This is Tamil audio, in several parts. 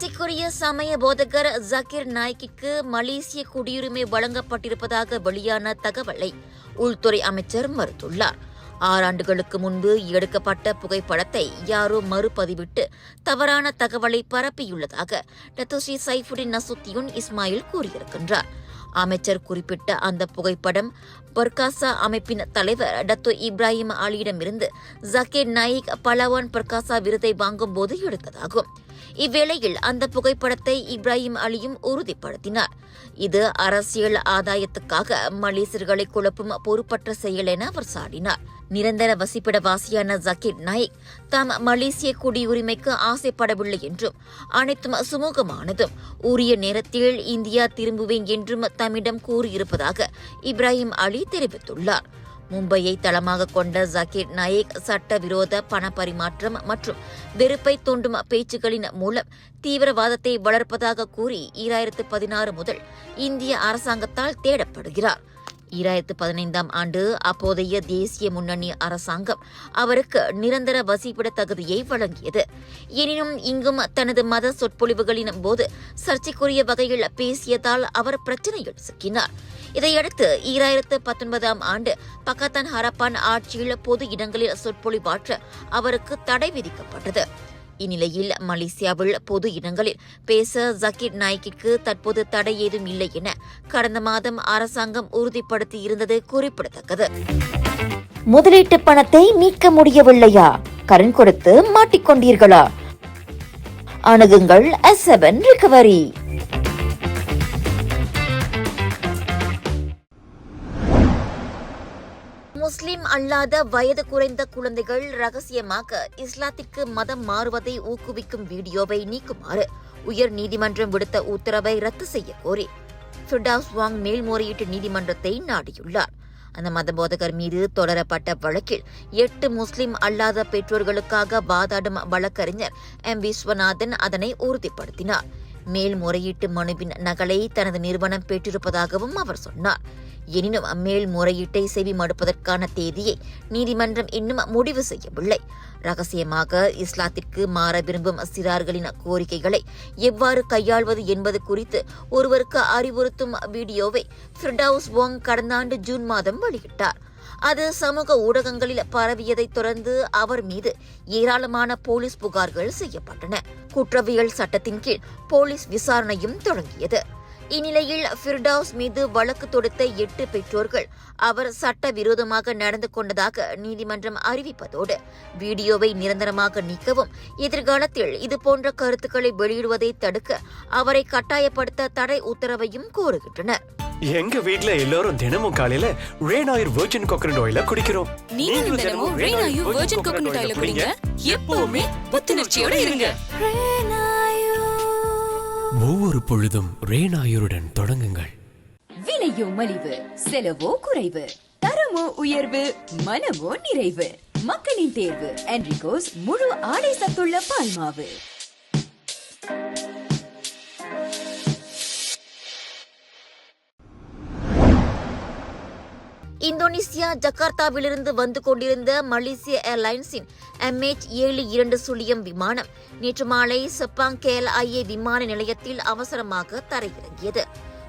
சர்ச்சைக்குரிய சமய போதகர் ஜக்கீர் நாய்க்கிற்கு மலேசிய குடியுரிமை வழங்கப்பட்டிருப்பதாக வெளியான தகவலை உள்துறை அமைச்சர் மறுத்துள்ளார். ஆறாண்டுகளுக்கு முன்பு எடுக்கப்பட்ட புகைப்படத்தை யாரோ மறுபதிவிட்டு தவறான தகவலை பரப்பியுள்ளதாக Dato Sri Saifuddin Nasution Ismail கூறியிருக்கின்றார். அமைச்சர் குறிப்பிட்ட அந்த புகைப்படம் பர்காசா அமைப்பின் தலைவர் டத்தோ இப்ராஹிம் அலியிடமிருந்து ஜக்கீர் நாயிக் பலவான் பர்காசா விருதை வாங்கும் போது எடுத்ததாகும். இவ்வேளையில் அந்த புகைப்படத்தை இப்ராஹிம் அலியும் உறுதிப்படுத்தினார். இது அரசியல் ஆதாயத்துக்காக மலேசியர்களை குழப்பும் பொறுப்பற்ற செயல் என அவர் சாடினார். நிரந்தர வசிப்பிடவாசியான ஜக்கீர் நாயிக் தாம் மலேசிய குடியுரிமைக்கு ஆசைப்படவில்லை என்றும் அனைத்தும் சுமூகமானதும். உரிய நேரத்தில் இந்தியா திரும்புவேன் என்றும் தம்மிடம் கூறியிருப்பதாக இப்ராஹிம் அலி தெரிவித்துள்ளார். மும்பையை தளமாக கொண்ட ஜக்கீர் நாயக் சட்டவிரோத பண பரிமாற்றம் மற்றும் வெறுப்பை தூண்டும் பேச்சுக்களின் மூலம் தீவிரவாதத்தை வளர்ப்பதாக கூறி ஈராயிரத்து பதினாறு முதல் இந்திய அரசாங்கத்தால் தேடப்படுகிறார். ஈராயிரத்து பதினைந்தாம் ஆண்டு அப்போதைய தேசிய முன்னணி அரசாங்கம் அவருக்கு நிரந்தர வசிப்பிட தகுதியை வழங்கியது. எனினும் இங்கும் தனது மத சொற்பொழிவுகளின் போது சர்ச்சைக்குரிய வகையில் பேசியதால் அவர் பிரச்சனையில் சிக்கினார். இதையடுத்து ஈராயிரத்து பத்தொன்பதாம் ஆண்டு பக்கத்தான் ஹரப்பான் ஆட்சியில் பொது இடங்களில் சொற்பொழிவாற்ற அவருக்கு தடை விதிக்கப்பட்டது. இந்நிலையில் மலேசியாவில் பொது இடங்களில் பேச ஜக்கீர் நாய்க்கிற்கு தற்போது தடை ஏதும் இல்லை என கடந்த மாதம் அரசாங்கம் உறுதிப்படுத்தியிருந்தது குறிப்பிடத்தக்கது. முதலீட்டு பணத்தை மீட்க முடியவில்லையா? கடன் கொடுத்து மாட்டிக்கொண்டீர்களா? அணுகுங்கள் எஸ் செவன் ரிகவரி முஸ்லிம் அல்லாத வயது குறைந்த குழந்தைகள் ரகசியமாக இஸ்லாத்திற்கு மதம் மாறுவதை ஊக்குவிக்கும் வீடியோவை நீக்குமாறு உயர் நீதிமன்றம் விடுத்த உத்தரவை ரத்து செய்ய கோரி ஃபிர்டாஸ் வாங் மேல்முறையீட்டு நீதிமன்றத்தை நாடியுள்ளார். அந்த மதபோதகர் மீது தொடரப்பட்ட வழக்கில் எட்டு முஸ்லிம் அல்லாத பெற்றோர்களுக்காக வாதாடும் வழக்கறிஞர் எம் விஸ்வநாதன் அதனை உறுதிப்படுத்தினார். மேல்முறையீட்டு மனுவின் நகலை தனது நிறுவனம் பெற்றிருப்பதாகவும் அவர் சொன்னார். எனினும் மேல்முறையீட்டை செவி மடுப்பதற்கான தேதியை நீதிமன்றம் இன்னும் முடிவு செய்யவில்லை. ரகசியமாக இஸ்லாத்திற்கு மாற விரும்பும் சிறார்களின் கோரிக்கைகளை எவ்வாறு கையாள்வது என்பது குறித்து ஒருவருக்கு அறிவுறுத்தும் வீடியோவை ஃபிர்டவுஸ் வாங் கடந்த ஆண்டு ஜூன் மாதம் வெளியிட்டார். அது சமூக ஊடகங்களில் பரவியதைத் தொடர்ந்து அவர் மீது ஏராளமான போலீஸ் புகார்கள் செய்யப்பட்டன. குற்றவியல் சட்டத்தின் கீழ் போலீஸ் விசாரணையும் தொடங்கியது. இந்நிலையில் ஃபிர்டவுஸ் மீது வழக்கு தொடுத்த எட்டு பெற்றோர்கள் அவர் சட்டவிரோதமாக நடந்து கொண்டதாக நீதிமன்றம் அறிவிப்பதோடு வீடியோவை நிரந்தரமாக நீக்கவும் எதிர்காலத்தில் இதுபோன்ற கருத்துக்களை வெளியிடுவதை தடுக்க அவரை கட்டாயப்படுத்த தடை உத்தரவையும் கோருகின்றனர். எங்க வீட்ல எல்லாரும் தினமும் காலையில ரெயின் ஆயில் வெர்ஜின் கோகனட் ஆயில குடிக்கிறோம். நீங்களும் தினமும் ரெய்னாயு வெர்ஜின் கோகனட் ஆயில குடிங்க. எப்பவுமே புத்துணர்ச்சியோட இருங்க. ஒவ்வொரு பொழுதும் ரேனாயுருடன் தொடங்குங்கள். விலையோ மலிவு செலவோ குறைவு தரமோ உயர்வு மனமோ நிறைவு. மக்களின் தேர்வு என்ரிகோஸ் முழு ஆடை சத்துள்ள பால்மாவு. இந்தோனேசியா ஜகார்த்தாவிலிருந்து வந்து கொண்டிருந்த மலேசிய ஏர்லைன்ஸின் எம்ஹெச் ஏழு இரண்டு சுழியம் விமானம் நேற்று மாலை செப்பாங் கேஎல்ஐஏ விமான நிலையத்தில் அவசரமாக தரையிறங்கியது.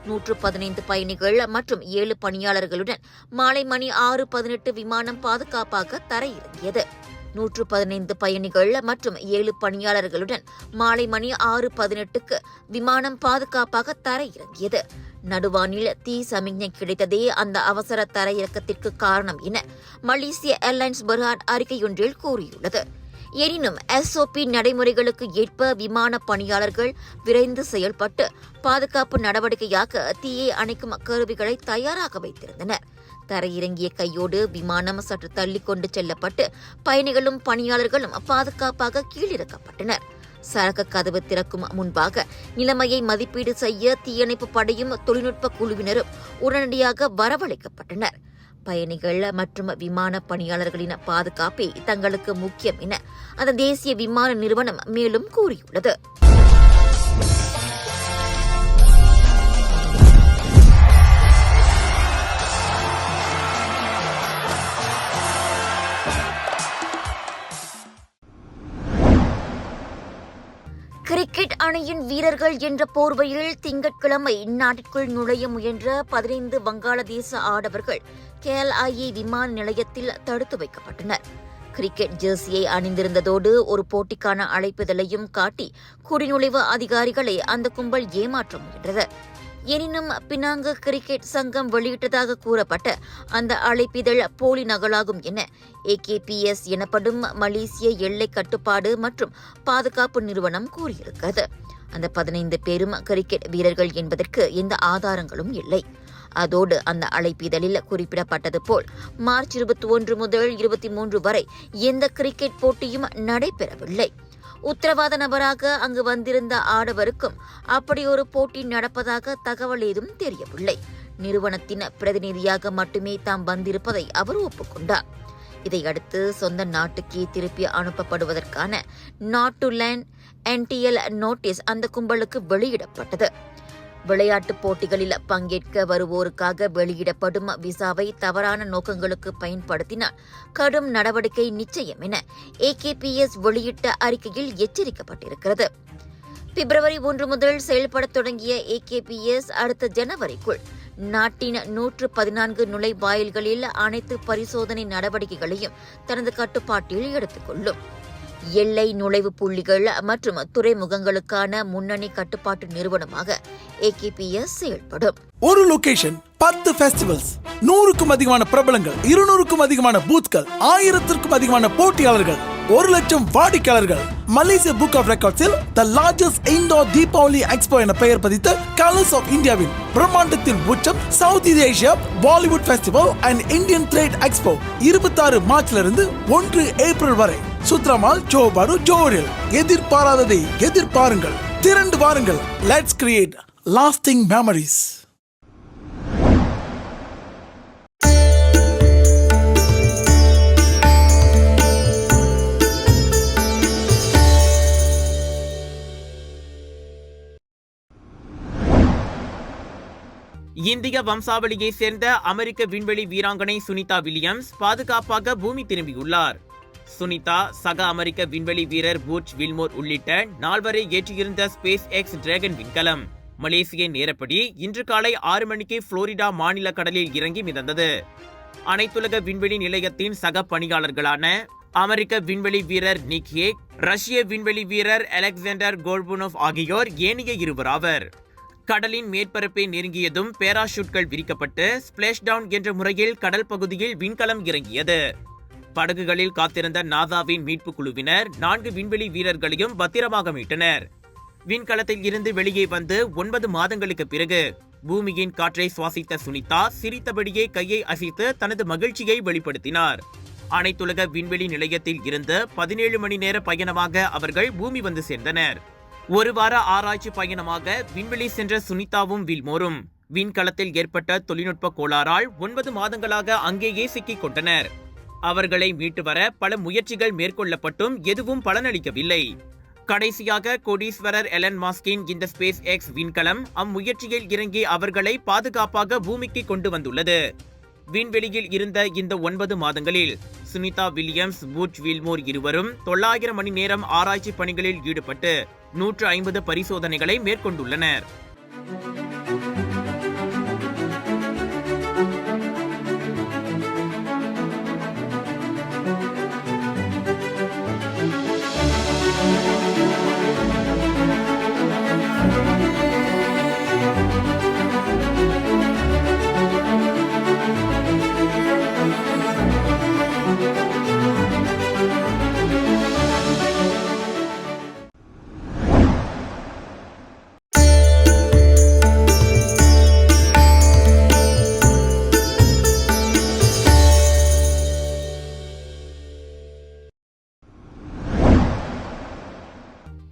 நூற்று பதினைந்து பயணிகள் மற்றும் ஏழு பணியாளர்களுடன் மாலை மணி ஆறு பதினெட்டு விமானம் பாதுகாப்பாக தரையிறங்கியது. நூற்று பதினைந்து பயணிகள் மற்றும் ஏழு பணியாளர்களுடன் மாலை மணி ஆறு பதினெட்டுக்கு விமானம் பாதுகாப்பாக தரையிறங்கியது. நடுவானில் தீ சமிக்ஞை கிடைத்ததே அந்த அவசர தரையிறக்கத்திற்கு காரணம் என மலேசிய ஏர்லைன்ஸ் பெர்ஹாட் அறிக்கையொன்றில் கூறியுள்ளது. எனினும் எஸ்ஓபி நடைமுறைகளுக்கு ஏற்ப விமான பணியாளர்கள் விரைந்து செயல்பட்டு பாதுகாப்பு நடவடிக்கையாக தீயை அணைக்கும் கருவிகளை தயாராக வைத்திருந்தனர். தரையிறங்கிய கையோடு விமானம் சற்று தள்ளி கொண்டு செல்லப்பட்டு பயணிகளும் பணியாளர்களும் பாதுகாப்பாக கீழிறக்கப்பட்டனர். சரக கதவு திறக்கும் முன்பாக நிலைமையை மதிப்பீடு செய்ய தீயணைப்பு படையும் தொழில்நுட்ப குழுவினரும் உடனடியாக வரவழைக்கப்பட்டனர். பயணிகள் மற்றும் விமான பணியாளர்களின் பாதுகாப்பே தங்களுக்கு முக்கியம் என அந்த தேசிய விமான நிறுவனம் மேலும் கூறியுள்ளது. கிரிக்கெட் அணியின் வீரர்கள் என்ற போர்வையில் திங்கட்கிழமை நாட்டிற்குள் நுழைய முயன்ற பதினைந்து வங்காளதேச ஆடவர்கள் கேஎல்ஐஏ விமான நிலையத்தில் தடுத்து வைக்கப்பட்டனர். கிரிக்கெட் ஜெர்சியை அணிந்திருந்ததோடு ஒரு போட்டிக்கான அழைப்புதலையும் காட்டி குடிநுழைவு அதிகாரிகளை அந்த கும்பல் ஏமாற்ற முயன்றது. எனினும் பினாங்கு கிரிக்கெட் சங்கம் வெளியிட்டதாக கூறப்பட்ட அந்த அழைப்பிதழ் போலி நகலாகும் என ஏகேபிஎஸ் எனப்படும் மலேசிய எல்லை கட்டுப்பாடு மற்றும் பாதுகாப்பு நிறுவனம் கூறியிருக்கிறது. அந்த பதினைந்து பேரும் கிரிக்கெட் வீரர்கள் என்பதற்கு எந்த ஆதாரங்களும் இல்லை. அதோடு அந்த அழைப்பிதழில் குறிப்பிடப்பட்டது போல் மார்ச் இருபத்தி ஒன்று முதல் இருபத்தி மூன்று வரை எந்த கிரிக்கெட் போட்டியும் நடைபெறவில்லை. உத்தரவாத நபராக அங்கு வந்திருந்த ஆடவருக்கும் அப்படி ஒரு போட்டி நடப்பதாக தகவல் ஏதும் தெரியவில்லை. நிறுவனத்தின் பிரதிநிதியாக மட்டுமே தாம் வந்திருப்பதை அவர் ஒப்புக்கொண்டார். இதையடுத்து சொந்த நாட்டுக்கே திருப்பி அனுப்பப்படுவதற்கான not to land NTL notice அந்த கும்பலுக்கு வெளியிடப்பட்டது. விளையாட்டுப் போட்டிகளில் பங்கேற்க வருவோருக்காக வெளியிடப்படும் விசாவை தவறான நோக்கங்களுக்கு பயன்படுத்தினால் கடும் நடவடிக்கை நிச்சயம் என ஏகேபிஎஸ் வெளியிட்ட அறிக்கையில் எச்சரிக்கப்பட்டிருக்கிறது. பிப்ரவரி ஒன்று முதல் செயல்படத் தொடங்கிய ஏகேபிஎஸ் அடுத்த ஜனவரிக்குள் நாட்டின் நூற்று பதினான்கு நுழைவாயில்களில் அனைத்து பரிசோதனை நடவடிக்கைகளையும் தனது கட்டுப்பாட்டில் எடுத்துக்கொள்ளும் எல்லை நுழைவு புள்ளிகள் மற்றும் துறைமுகங்களுக்கான முன்னணி கட்டுப்பாட்டு நிறுவனமாக ஏகேபிஎஸ் செயல்படும். ஒரு லொகேஷன் பத்து ஃபெஸ்டிவல்ஸ் நூறுக்கும் அதிகமான பிரபலங்கள் இருநூறுக்கும் அதிகமான பூத்கள் ஆயிரத்திற்கும் அதிகமான போட்டியாளர்கள் ஒரு லட்சம் வாடிக்கையாளர்கள். மலேசிய book of ரெக்கார்ட்ஸில் the largest indoor Deepavali expo என பெயர் பதித்த கலர்ஸ் ஆஃப் இந்தியாவின் பிரம்மாண்டத்தின் உச்சம் South East Asia Bollywood festival and Indian trade expo இருபத்தாறு மார்ச்ல இருந்து ஒன்று ஏப்ரல் வரை. சுத்ரமால் ஜோபாடு ஜோரில். எதிர்பாராததை எதிர்பாருங்கள். திரண்டு வாருங்கள். லெட்ஸ் கிரியேட் லாஸ்டிங் மெமரிஸ் இந்திய வம்சாவளியை சேர்ந்த அமெரிக்க விண்வெளி வீராங்கனை சுனிதா வில்லியம்ஸ் பாதுகாப்பாக பூமி திரும்பியுள்ளார். சுனிதா சக அமெரிக்க விண்வெளி வீரர் பூட்ச் வில்மோர் உள்ளிட்ட நால்வரை ஏற்றியிருந்த ஸ்பேஸ் எக்ஸ் டிராகன் விண்கலம். மலேசிய நேரப்படி இன்று காலை ஆறு மணிக்கு புளோரிடா மாநில கடலில் இறங்கி மிதந்தது. அனைத்துலக விண்வெளி நிலையத்தின் சக பணியாளர்களான அமெரிக்க விண்வெளி வீரர் நிக் ஹேக் ரஷ்ய விண்வெளி வீரர் அலெக்சாண்டர் கோல்புனோவ் ஆகியோர் ஏனைய இருவராவர் கடலின் மேற்பரப்பை நெருங்கியதும் பேராஷூட்கள் விரிக்கப்பட்டு ஸ்பிளாஷ் டவுன் என்ற முறையில் கடல் பகுதியில் விண்கலம் இறங்கியது. படகுகளில் காத்திருந்த நாசாவின் மீட்புக் குழுவினர் நான்கு விண்வெளி வீரர்களையும் பத்திரமாக மீட்டனர். விண்கலத்தில் இருந்து வெளியே வந்து ஒன்பது மாதங்களுக்கு பிறகு பூமியின் காற்றை சுவாசித்த சுனிதா சிரித்தபடியே கையை அசைத்து தனது மகிழ்ச்சியை வெளிப்படுத்தினார். அனைத்துலக விண்வெளி நிலையத்தில் இருந்து பதினேழு மணி நேர பயணமாக அவர்கள் பூமி வந்து சேர்ந்தனர். ஒரு வார ஆராய்ச்சி பயணமாக விண்வெளி சென்ற சுனிதாவும் வில்மோரும் விண்கலத்தில் ஏற்பட்ட தொழில்நுட்ப கோளாறால் ஒன்பது மாதங்களாக அங்கேயே சிக்கிக் கொண்டனர். அவர்களை மீட்டு வர பல முயற்சிகள் மேற்கொள்ளப்பட்டும் எதுவும் பலனளிக்கவில்லை. கடைசியாக கோடீஸ்வரர் எலன் மாஸ்கின் இந்த ஸ்பேஸ் எக்ஸ் விண்கலம் அம்முயற்சியில் இறங்கி அவர்களை பாதுகாப்பாக பூமிக்கு கொண்டு வந்துள்ளது. விண்வெளியில் இருந்த இந்த ஒன்பது மாதங்களில் சுனிதா வில்லியம்ஸ் பூச் வில்மோர் இருவரும் தொள்ளாயிரம் மணி நேரம் ஆராய்ச்சி பணிகளில் ஈடுபட்டு நூற்று ஐம்பது பரிசோதனைகளை மேற்கொண்டுள்ளனர்.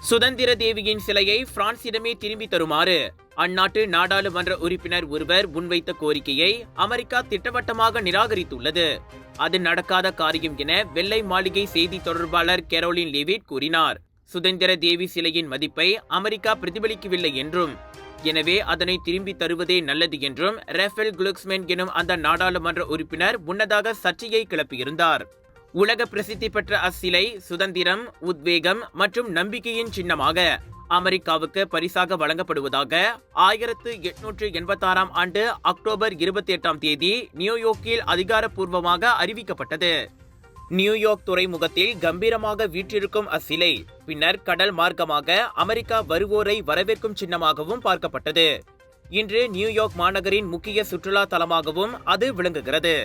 சுதந்திர தேவியின் சிலையை பிரான்சிடமே திரும்பி தருமாறு அந்நாட்டு நாடாளுமன்ற உறுப்பினர் ஒருவர் முன்வைத்த கோரிக்கையை அமெரிக்கா திட்டவட்டமாக நிராகரித்துள்ளது. அது நடக்காத காரியம் என வெள்ளை மாளிகை செய்தி தொடர்பாளர் கெரோலின் லேவிட் கூறினார். சுதந்திர தேவி சிலையின் மதிப்பை அமெரிக்கா பிரதிபலிக்கவில்லை என்றும் எனவே அதனை திரும்பி தருவதே நல்லது என்றும் ரஃபேல் குளுக்ஸ்மேன் எனும் அந்த நாடாளுமன்ற உறுப்பினர் முன்னதாக சர்ச்சையை கிளப்பியிருந்தார். உலக பிரசித்தி பெற்ற அச்சிலை சுதந்திரம் உத்வேகம் மற்றும் நம்பிக்கையின் சின்னமாக அமெரிக்காவுக்கு பரிசாக வழங்கப்படுவதாக ஆயிரத்து எட்நூற்று எண்பத்தாறாம் ஆண்டு அக்டோபர் இருபத்தி எட்டாம் தேதி நியூயார்க்கில் அதிகாரப்பூர்வமாக அறிவிக்கப்பட்டது. நியூயார்க் துறைமுகத்தில் கம்பீரமாக வீற்றிருக்கும் அச்சிலை பின்னர் கடல் மார்க்கமாக அமெரிக்கா வருவோரை வரவேற்கும் சின்னமாகவும் பார்க்கப்பட்டது. இன்று நியூயார்க் மாநகரின் முக்கிய சுற்றுலா தலமாகவும் அது விளங்குகிறது.